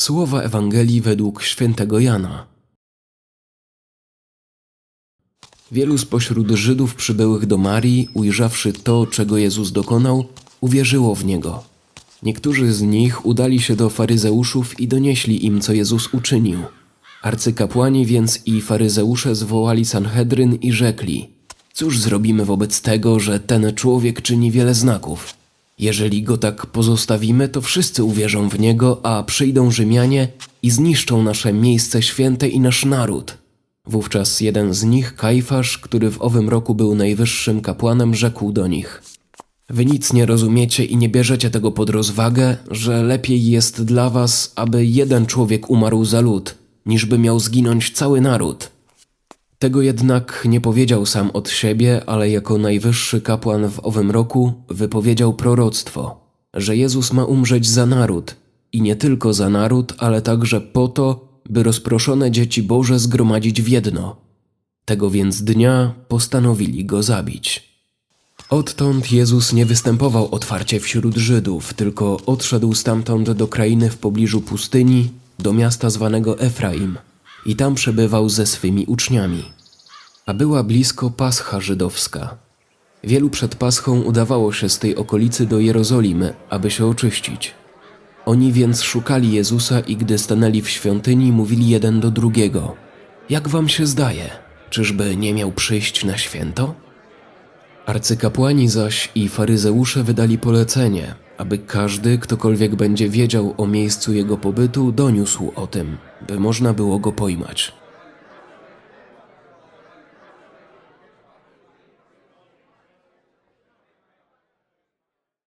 Słowa Ewangelii według świętego Jana. Wielu spośród Żydów przybyłych do Marii, ujrzawszy to, czego Jezus dokonał, uwierzyło w Niego. Niektórzy z nich udali się do faryzeuszów i donieśli im, co Jezus uczynił. Arcykapłani więc i faryzeusze zwołali Sanhedryn i rzekli: Cóż zrobimy wobec tego, że ten człowiek czyni wiele znaków? Jeżeli go tak pozostawimy, to wszyscy uwierzą w niego, a przyjdą Rzymianie i zniszczą nasze miejsce święte i nasz naród. Wówczas jeden z nich, Kajfasz, który w owym roku był najwyższym kapłanem, rzekł do nich: Wy nic nie rozumiecie i nie bierzecie tego pod rozwagę, że lepiej jest dla was, aby jeden człowiek umarł za lud, niżby miał zginąć cały naród. Tego jednak nie powiedział sam od siebie, ale jako najwyższy kapłan w owym roku wypowiedział proroctwo, że Jezus ma umrzeć za naród i nie tylko za naród, ale także po to, by rozproszone dzieci Boże zgromadzić w jedno. Tego więc dnia postanowili go zabić. Odtąd Jezus nie występował otwarcie wśród Żydów, tylko odszedł stamtąd do krainy w pobliżu pustyni, do miasta zwanego Efraim i tam przebywał ze swymi uczniami. A była blisko Pascha żydowska. Wielu przed Paschą udawało się z tej okolicy do Jerozolimy, aby się oczyścić. Oni więc szukali Jezusa i gdy stanęli w świątyni, mówili jeden do drugiego: Jak wam się zdaje, czyżby nie miał przyjść na święto? Arcykapłani zaś i faryzeusze wydali polecenie, aby każdy, ktokolwiek będzie wiedział o miejscu jego pobytu, doniósł o tym, by można było go pojmać.